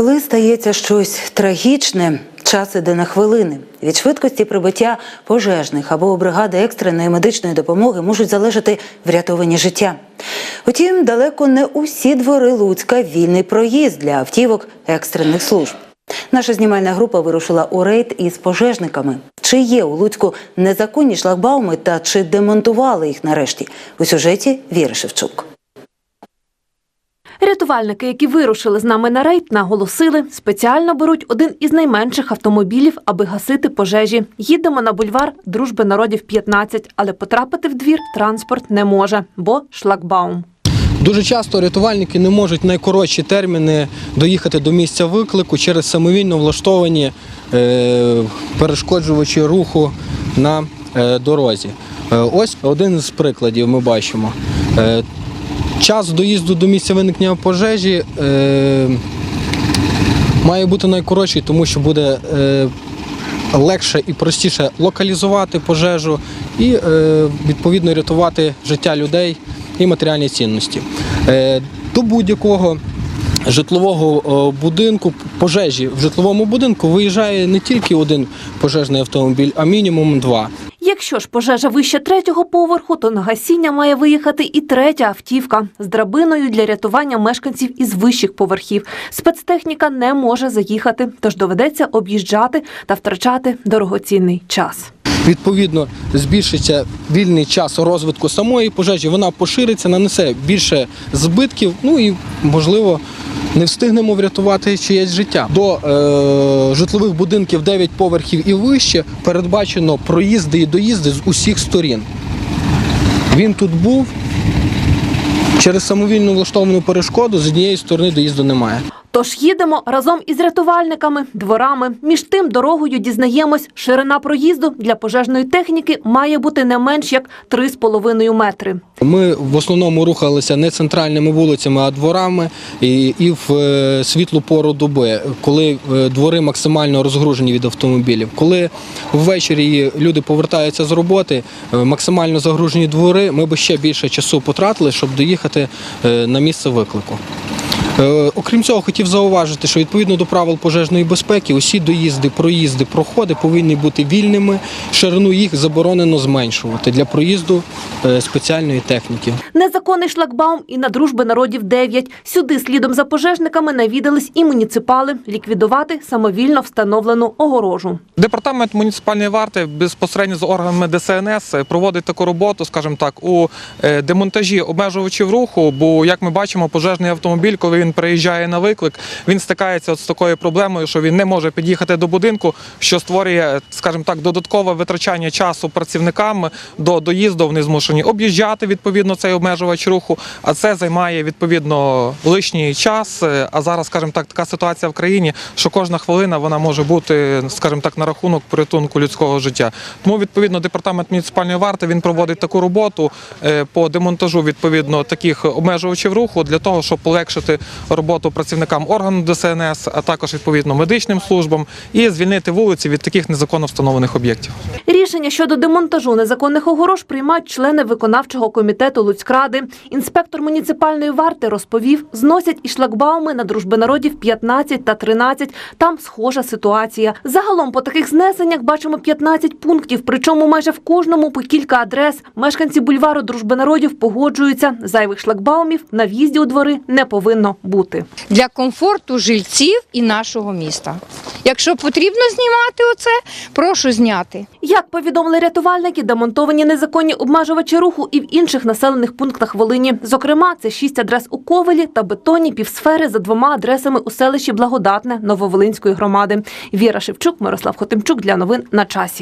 Коли стається щось трагічне, час іде на хвилини. Від швидкості прибуття пожежних або бригади екстреної медичної допомоги можуть залежати врятовані життя. Утім, далеко не усі двори Луцька вільний проїзд для автівок екстрених служб. Наша знімальна група вирушила у рейд із пожежниками. Чи є у Луцьку незаконні шлагбауми та чи демонтували їх нарешті? У сюжеті Віри Шевчук. Рятувальники, які вирушили з нами на рейд, наголосили, спеціально беруть один із найменших автомобілів, аби гасити пожежі. Їдемо на бульвар Дружби народів 15, але потрапити в двір транспорт не може, бо шлагбаум. Дуже часто рятувальники не можуть найкоротші терміни доїхати до місця виклику через самовільно влаштовані е, перешкоджувачі руху на е, дорозі. Е, ось один з прикладів ми бачимо. Час доїзду до місця виникнення пожежі е, має бути найкоротший, тому що буде е, легше і простіше локалізувати пожежу і е, відповідно рятувати життя людей і матеріальні цінності. Е, До будь-якого житлового будинку, пожежі в житловому будинку виїжджає не тільки один пожежний автомобіль, а мінімум два. Якщо ж пожежа вище третього поверху, то на гасіння має виїхати і третя автівка з драбиною для рятування мешканців із вищих поверхів. Спецтехніка не може заїхати, тож доведеться об'їжджати та втрачати дорогоцінний час. Відповідно, збільшиться вільний час розвитку самої пожежі, вона пошириться, нанесе більше збитків, ну і можливо. Не встигнемо врятувати чиєсь життя. До е, житлових будинків 9 поверхів і вище передбачено проїзди і доїзди з усіх сторін. Він тут був через самовільну влаштовану перешкоду з однієї сторони доїзду немає. Тож їдемо разом із рятувальниками, дворами. Між тим дорогою дізнаємось, ширина проїзду для пожежної техніки має бути не менш як 3,5 метри. Ми в основному рухалися не центральними вулицями, а дворами і, і в е, світлу пору доби, коли е, двори максимально розгружені від автомобілів. Коли ввечері люди повертаються з роботи, е, максимально загружені двори, ми би ще більше часу потратили, щоб доїхати на місце виклику. Е, Окрім цього, хотів зауважити, що відповідно до правил пожежної безпеки, усі доїзди, проїзди, проходи повинні бути вільними. Ширину їх заборонено зменшувати для проїзду е, спеціальної техніки. Незаконний шлагбаум і на дружби народів 9. Сюди слідом за пожежниками навідались і муніципали ліквідувати самовільно встановлену огорожу. Департамент муніципальної варти безпосередньо з органами ДСНС проводить таку роботу, скажімо так, у е, демонтажі обмежувачів руху. Бо, як ми бачимо, пожежний автомобіль, коли він приїжджає на виклик, він стикається от з такою проблемою, що він не може під'їхати до будинку, що створює, скажімо так, додаткове витрачання часу працівникам до доїзду. Вони змушені об'їжджати відповідно цей обмежувач руху, а це займає відповідно лишній час. Е, А зараз, скажімо так, така ситуація в країні, що кожна хвилина вона може бути, скажімо так, на рахунок порятунку людського життя. Тому відповідно департамент муніципальної варти він проводить таку роботу е, по демонтажу відповідно таких обмежувачів руху для того, щоб полегшити роботу працівникам органу ДСНС, а також відповідно медичним службам і звільнити вулиці від таких незаконно встановлених об'єктів. Рішення щодо демонтажу незаконних огорож приймають члени виконавчого комітету Луцькради. Інспектор муніципальної варти розповів, зносять і шлагбауми на дружби народів 15 та 13. Там схожа ситуація. Загалом по таких знесеннях бачимо 15 пунктів, причому майже в кожному по кілька адрес. Мешканці бульвару дружби народів погоджуються. Зайвих шлагбаумів на в'їзді у двори не повинно бути. для комфорту жильців і нашого міста. Якщо потрібно знімати оце, прошу зняти. Як повідомили рятувальники, демонтовані незаконні обмежувачі руху і в інших населених пунктах Волині. Зокрема, це шість адрес у Ковелі та бетонні півсфери за двома адресами у селищі Благодатне Нововолинської громади. Віра Шевчук, Мирослав Хотимчук для новин на часі.